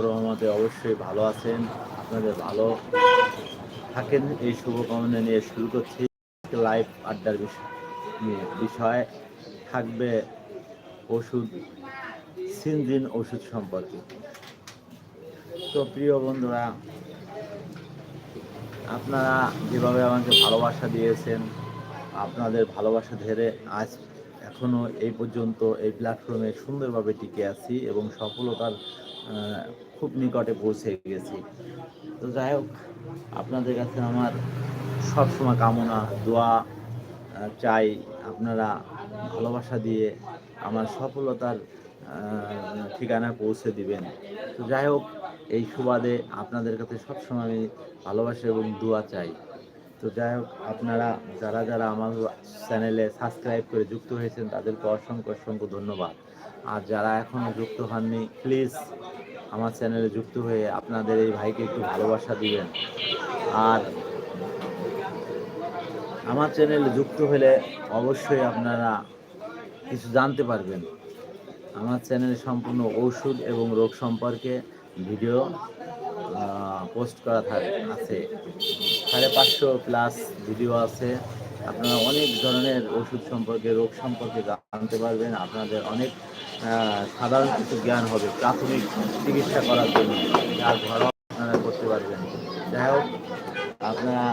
রহমতে অবশ্যই ভালো আছেন। আপনাদের ভালো থাকেন। এই শুভকামনা নিয়ে শুরু করছি। লাইভ আড্ডার বিষয় থাকবে ওষুধ, সিনজিন ওষুধ সম্পর্কে। তো প্রিয় বন্ধুরা, আপনারা যেভাবে আমাকে ভালোবাসা দিয়েছেন, আপনাদের ভালোবাসা ধরে আজ এখনও এই পর্যন্ত এই প্ল্যাটফর্মে সুন্দরভাবে টিকে আছি এবং সফলতার খুব নিকটে পৌঁছে গেছি। তো যাই হোক, আপনাদের কাছে আমার সবসময় কামনা, দোয়া চাই। আপনারা ভালোবাসা দিয়ে আমার সফলতার ঠিকানায় পৌঁছে দিবেন। তো যাই হোক, এই সুবাদে আপনাদের কাছে সবসময় আমি ভালোবাসা এবং দোয়া চাই। তো যাই হোক, আপনারা যারা যারা আমার চ্যানেলে সাবস্ক্রাইব করে যুক্ত হয়েছেন, তাদেরকে অসংখ্য অসংখ্য ধন্যবাদ। আর যারা এখনও যুক্ত হননি প্লিজ আমার চ্যানেলে যুক্ত হয়ে আপনাদের এই ভাইকে একটু ভালোবাসা দিবেন। আর আমার চ্যানেলে যুক্ত হলে অবশ্যই আপনারা কিছু জানতে পারবেন। আমার চ্যানেলে সম্পূর্ণ ঔষধ এবং রোগ সম্পর্কে ভিডিও পোস্ট করা থাকে আছে। সাড়ে পাঁচশো প্লাস ভিডিও আছে। আপনারা অনেক ধরনের ওষুধ সম্পর্কে, রোগ সম্পর্কে জানতে পারবেন। আপনাদের অনেক সাধারণ কিছু জ্ঞান হবে, প্রাথমিক চিকিৎসা করার জন্য। যার ঘরোয়া আপনারা করতে পারবেন। যাই হোক, আপনারা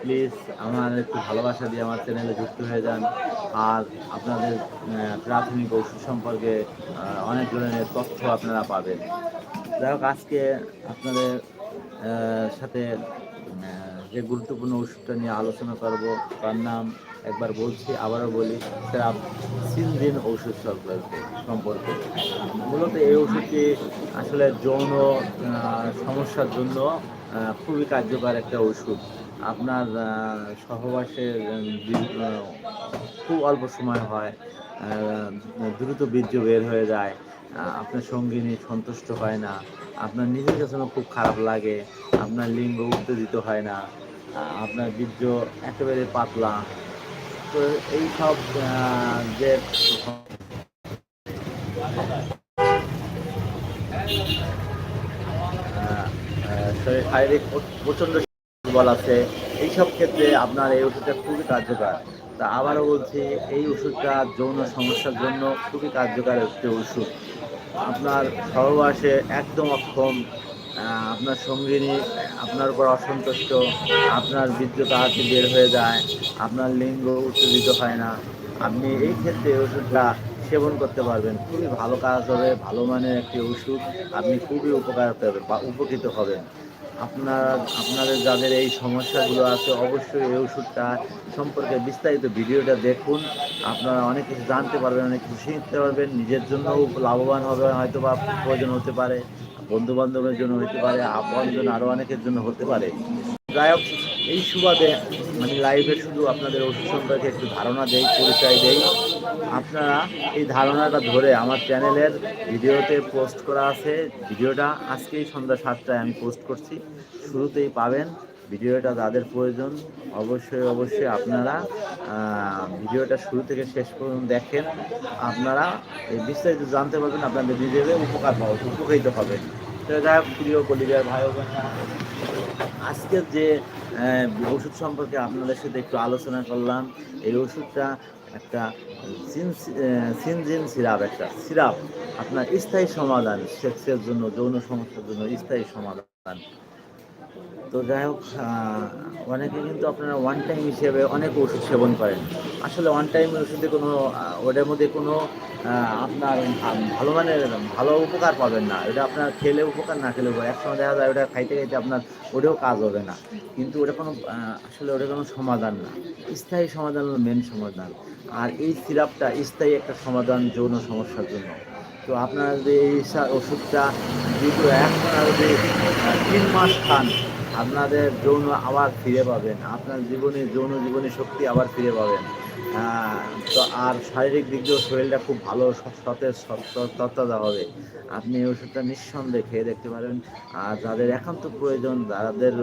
প্লিজ আমার একটু ভালোবাসা দিয়ে আমার চ্যানেলে যুক্ত হয়ে যান। আর আপনাদের প্রাথমিক ওষুধ সম্পর্কে অনেক ধরনের তথ্য আপনারা পাবেন। যাই হোক, আজকে আপনাদের সাথে যে গুরুত্বপূর্ণ ওষুধটা নিয়ে আলোচনা করব, তার নাম একবার বলছি, আবারও বলি সেটা সিনজিন ঔষধ সম্পর্কে সম্পর্কে। মূলত এই ওষুধটি আসলে যৌন সমস্যার জন্য খুবই কার্যকর একটা ওষুধ। আপনার সহবাসের খুব অল্প সময় হয় দ্রুত বীর্য বের হয়ে যায় আপনার সঙ্গিনী সন্তুষ্ট হয় না, আপনার নিজের কাছে খুব খারাপ লাগে, আপনার লিঙ্গ উত্তেজিত হয় না আপনার বীর্য একেবারে পাতলা তো এই সব যে শারীরিক প্র- প্রচণ্ড দুর্বল আছে, এইসব ক্ষেত্রে আপনার এই ওষুধটা খুবই কার্যকর। তা আবারও বলছি, এই ওষুধটা যৌন সমস্যার জন্য খুবই কার্যকর একটি ওষুধ। আপনার সহবাসে একদম অক্ষম আপনার সঙ্গিনী, আপনার উপর অসন্তুষ্ট, আপনার বীর্য তাড়াতাড়ি বের হয়ে যায়, আপনার লিঙ্গ উত্তেজিত হয় না। আপনি এই ক্ষেত্রে ওষুধটা সেবন করতে পারবেন। খুবই ভালো কাজ হবে, ভালো মানের একটি ওষুধ আপনি খুবই উপকার পাবেন বা উপকৃত হবেন। আপনার, আপনাদের যাদের এই সমস্যাগুলো আছে, অবশ্যই এই ওষুধটা সম্পর্কে বিস্তারিত ভিডিওটা দেখুন। আপনারা অনেক কিছু জানতে পারবেন, অনেক কিছু শিখতে পারবেন, নিজের জন্যও লাভবান হবে হয়তো বা প্রয়োজন হতে পারে। বন্ধু বান্ধবের জন্য হতে পারে, আপনজন আরও অনেকের জন্য হতে পারে। যাই হোক, এই সুবাদে মানে লাইভে শুধু আপনাদের ওষুধ সম্পর্কে একটু ধারণা দেই, পরিচয় দেই। আপনারা এই ধারণাটা ধরে আমার চ্যানেলের ভিডিওতে পোস্ট করা আছে। ভিডিওটা আজকেই সন্ধ্যা সাতটায় আমি পোস্ট করছি। শুরুতেই পাবেন। ভিডিওটা যাদের প্রয়োজন, অবশ্যই অবশ্যই আপনারা ভিডিওটা শুরু থেকে শেষ পর্যন্ত দেখেন। আপনারা এই বিস্তারিত জানতে পারবেন, আপনাদের নিজেদের উপকার পাবেন উপকৃত হবেন তো যাই হোক, প্রিয় কলিজার ভাই আজকের যে ওষুধ সম্পর্কে আপনাদের সাথে একটু আলোচনা করলাম, এই ওষুধটা একটা সিনজিন সিরাপ, একটা সিরাপ। আপনার স্থায়ী সমাধান, সেক্সের জন্য, যৌন সমস্যার জন্য স্থায়ী সমাধান। তো যাই হোক অনেকে কিন্তু আপনারা ওয়ান টাইম হিসেবে অনেক ওষুধ সেবন করেন। আসলে ওয়ান টাইম ওষুধে কোনো ওটার মধ্যে কোনো আপনার ভালো মানের ভালো উপকার পাবেন না। এটা আপনার খেলে উপকার না খেলে উপকার। একসময় দেখা যায় ওটা খাইতে খাইতে আপনার ওটাও কাজ হবে না। কিন্তু ওটা কোনো আসলে ওটা কোনো সমাধান না। স্থায়ী সমাধান হলো মেন সমাধান। আর এই সিরাপটা স্থায়ী একটা সমাধান যৌন সমস্যার জন্য। তো আপনারা যদি এই ওষুধটা যদি একটানা যদি আহ, তিন মাস খান আপনাদের যৌন আবার ফিরে পাবেন। আপনার জীবনে যৌন জীবনী শক্তি আবার ফিরে পাবেন। তো আর শারীরিক দিক দিয়েও শরীরটা খুব ভালো সতেজ তত্ত্বাদা হবে। আপনি এই ওষুধটা নিঃসন্দেহে খেয়ে দেখতে পারেন। আর যাদের একান্ত প্রয়োজন, যাদের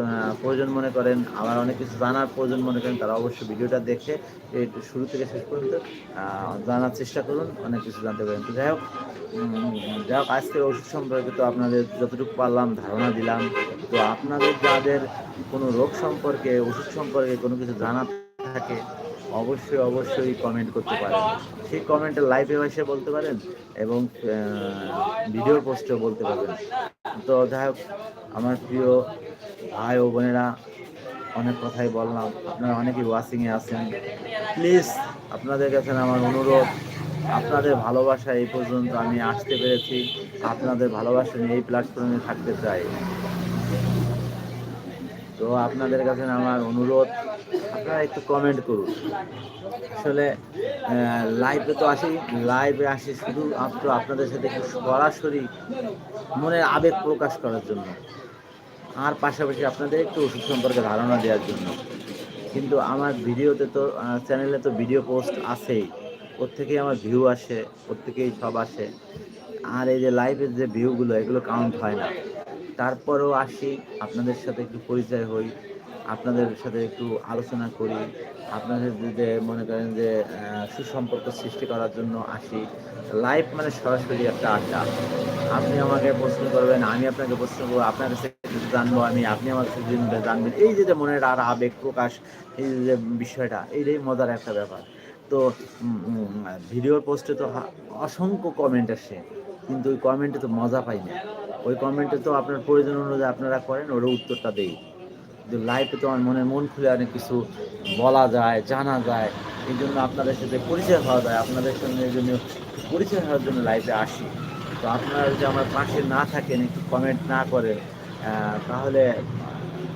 প্রয়োজন মনে করেন, আবার অনেক কিছু জানার প্রয়োজন মনে করেন, তারা অবশ্যই ভিডিওটা দেখে শুরু থেকে শেষ পর্যন্ত জানার চেষ্টা করুন, অনেক কিছু জানতে পারেন। তো যাই হোক যাই হোক আজকের ওষুধ সম্পর্কে তো আপনাদের যতটুকু পারলাম, ধারণা দিলাম। তো আপনাদের যাদের কোনো রোগ সম্পর্কে, ওষুধ সম্পর্কে কোনো কিছু জানার থাকে অবশ্যই অবশ্যই কমেন্ট করতে পারেন। সেই কমেন্টে লাইভে এসে বলতে পারেন এবং ভিডিও পোস্টেও বলতে পারবেন। তো যাই হোক, আমার প্রিয় ভাই ও বোনেরা, অনেক কথাই বললাম। আপনারা অনেকেই ওয়াচিংয়ে আছেন। প্লিজ আপনাদের কাছে আমার অনুরোধ, আপনাদের ভালোবাসা এই পর্যন্ত আমি আসতে পেরেছি। আপনাদের ভালোবাসা নিয়ে এই প্ল্যাটফর্মে থাকতে চাই। তো আপনাদের কাছে আমার অনুরোধ, আপনারা একটু কমেন্ট করুন। আসলে লাইভে তো আসি লাইভে আসি শুধু মাত্র আপনাদের সাথে একটু সরাসরি মনের আবেগ প্রকাশ করার জন্য, আর পাশাপাশি আপনাদের একটু ওষুধ সম্পর্কে ধারণা দেওয়ার জন্য। কিন্তু আমার ভিডিওতে তো চ্যানেলে তো ভিডিও পোস্ট আছেই প্রত্যেকেই আমার ভিউ আসে প্রত্যেকেই সব আসে। আর এই যে লাইভের যে ভিউগুলো এগুলো কাউন্ট হয় না। তারপরেও আসি, আপনাদের সাথে একটু পরিচয় হই, আপনাদের সাথে একটু আলোচনা করি, আপনাদের যে মনে করেন যে সুসম্পর্ক সৃষ্টি করার জন্য আসি। লাইভ মানে সরাসরি একটা আড্ডা। আপনি আমাকে প্রশ্ন করবেন, আমি আপনাকে প্রশ্ন করব, আপনার কাছে কিছু জানব আমি, আপনি আমার কাছে জানবেন। এই যে মনের আর আবেগ প্রকাশ, এই যে বিষয়টা, এইটাই মজার একটা ব্যাপার। তো ভিডিওর পোস্টে তো অসংখ্য কমেন্ট আসে, কিন্তু ওই কমেন্টে তো মজা পাই না। ওই কমেন্টে তো আপনার প্রয়োজন অনুযায়ী আপনারা করেন ওর উত্তরটা দেই। কিন্তু লাইভে তো আমার মনে মন খুলে অনেক কিছু বলা যায়, জানা যায়। এই জন্য আপনাদের সাথে পরিচয় হওয়া যায়। আপনাদের সঙ্গে এই জন্য পরিচয় হওয়ার জন্য লাইভে আসি। তো আপনারা যদি আমার পাশে না থাকেন, একটু কমেন্ট না করেন তাহলে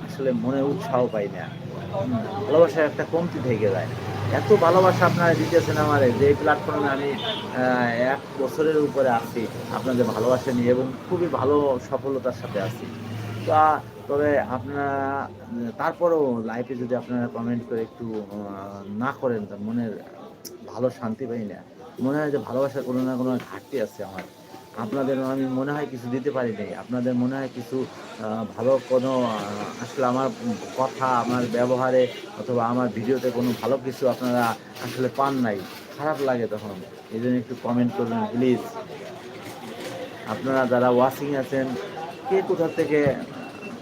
আসলে মনে উৎসাহ পাই না। ভালোবাসার একটা কমতি থেকে যায়। এত ভালোবাসা আপনারা দিতেছেন আমার যে প্ল্যাটফর্মে আমি এক বছরের উপরে আছি, আপনাদের ভালোবাসা নিয়ে এবং খুবই ভালো সফলতার সাথে আছি। তো তবে আপনারা, তারপরেও লাইফে যদি আপনারা কমেন্ট করে একটু না করেন, তার মনের ভালো শান্তি পাই না। মনে হয় যে ভালোবাসার কোনো না কোনো ঘাটতি আছে আমার। আপনাদের আমি মনে হয় কিছু দিতে পারি নাই। আপনাদের মনে হয় কিছু ভালো কোনো আসলে আমার কথা, আমার ব্যবহারে অথবা আমার ভিডিওতে কোনো ভালো কিছু আপনারা আসলে পান নাই। খারাপ লাগে তখন। এই জন্য একটু কমেন্ট করবেন প্লিজ আপনারা যারা ওয়াচিং আছেন, কে কোথা থেকে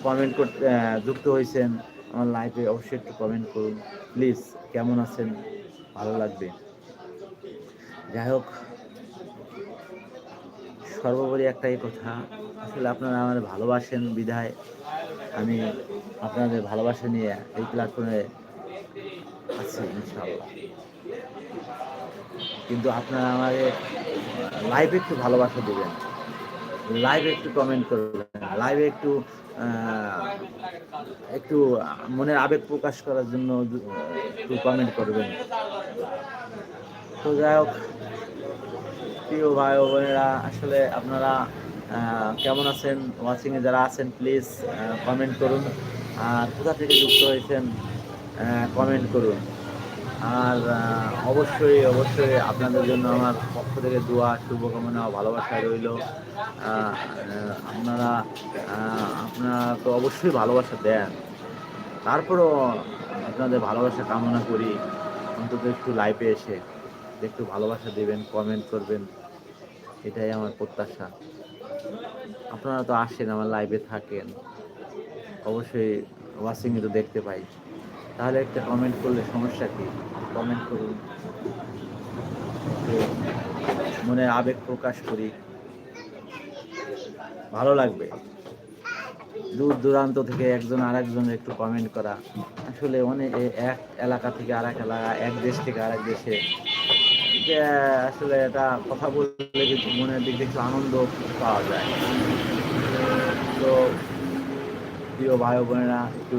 কমেন্ট করতে যুক্ত হয়েছেন, আমার লাইফে অবশ্যই একটু কমেন্ট করুন। প্লিজ কেমন আছেন? ভালো লাগবে। যাই হোক সর্বোপরি একটাই কথা, আসলে আপনারা আমার ভালোবাসেন বিধায়, আমি আপনাদের ভালোবাসা নিয়ে এই প্ল্যাটফর্মে আছি ইনশাল্লাহ কিন্তু আপনারা আমাকে লাইভে একটু ভালোবাসা দেবেন লাইভে একটু কমেন্ট করবেন লাইভে একটু একটু মনের আবেগ প্রকাশ করার জন্য একটু কমেন্ট করবেন। তো যাই হোক প্রিয় ভাই ও বোনেরা আসলে আপনারা কেমন আছেন? ওয়াচিংয়ে যারা আছেন প্লিজ কমেন্ট করুন। আর কোথা থেকে যুক্ত হয়েছেন কমেন্ট করুন। আর অবশ্যই অবশ্যই আপনাদের জন্য আমার পক্ষ থেকে দোয়া, শুভকামনা ভালোবাসা রইল। আপনারা আপনারা তো অবশ্যই ভালোবাসা দেন। তারপরও আপনাদের ভালোবাসা কামনা করি। অন্তত একটু লাইভে এসে একটু ভালোবাসা দেবেন কমেন্ট করবেন। এটাই আমার প্রত্যাশা। আপনারা তো আসেন, আমার লাইভে থাকেন। অবশ্যই ওয়াচিংয়ে তো দেখতে পাই। তাহলে একটা কমেন্ট করলে সমস্যা কি? কমেন্ট করুন। মনে আবেগ প্রকাশ করি। ভালো লাগবে। দূর দূরান্ত থেকে একজন আরেকজনের একটু কমেন্ট করা। আসলে অনেক এক এলাকা থেকে আরেক এলাকা, এক দেশ থেকে আরেক দেশে যে আসলে এটা কথা বললে কিন্তু মনের দিক একটু আনন্দ পাওয়া যায়। তো প্রিয় ভাই বোনেরা, একটু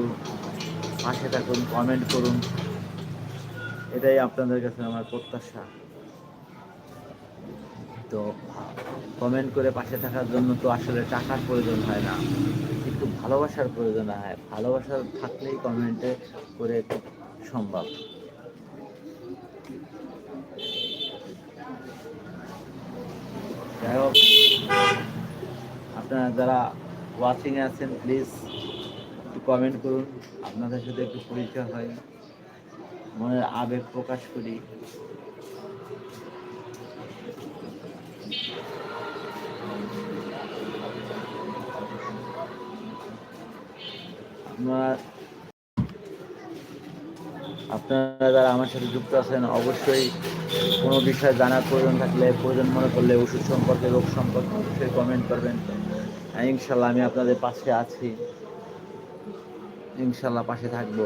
পাশে থাকুন কমেন্ট করুন। এটাই আপনাদের কাছে আমার প্রত্যাশা। তো কমেন্ট করে পাশে থাকার জন্য তো আসলে টাকার প্রয়োজন হয় না। একটু ভালোবাসার প্রয়োজন হয়। ভালোবাসা থাকলেই কমেন্টে করে সম্ভব। যাই হোক, আপনারা যারা ওয়াচিংয়ে আছেন প্লিজ একটু কমেন্ট করুন। আপনাদের সাথে একটু পরিচয় হয়। মনের আবেগ প্রকাশ করি। আপনার আপনারা যারা আমার সাথে যুক্ত আছেন, অবশ্যই কোনো বিষয়ে জানার প্রয়োজন থাকলে, প্রয়োজন মনে করলে ওষুধ সম্পর্কে, রোগ সম্পর্কে অবশ্যই কমেন্ট করবেন। ইনশাল্লাহ আমি আপনাদের পাশে আছি। ইনশাল্লাহ পাশে থাকব।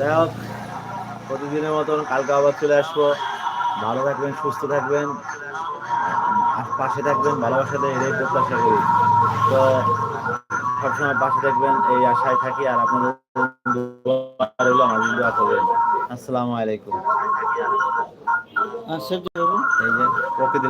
যাই হোক প্রতিদিনের মতন কালকে আবার চলে আসব। ভালো থাকবেন সুস্থ থাকবেন পাশে থাকবেন ভালোবাসাতে এটাই প্রত্যাশা করি। তো সবসময় পাশে থাকবেন এই আশায় থাকি আর আপনাদের দোয়া করবেন। আসসালামু আলাইকুম। এই যে প্রকৃতি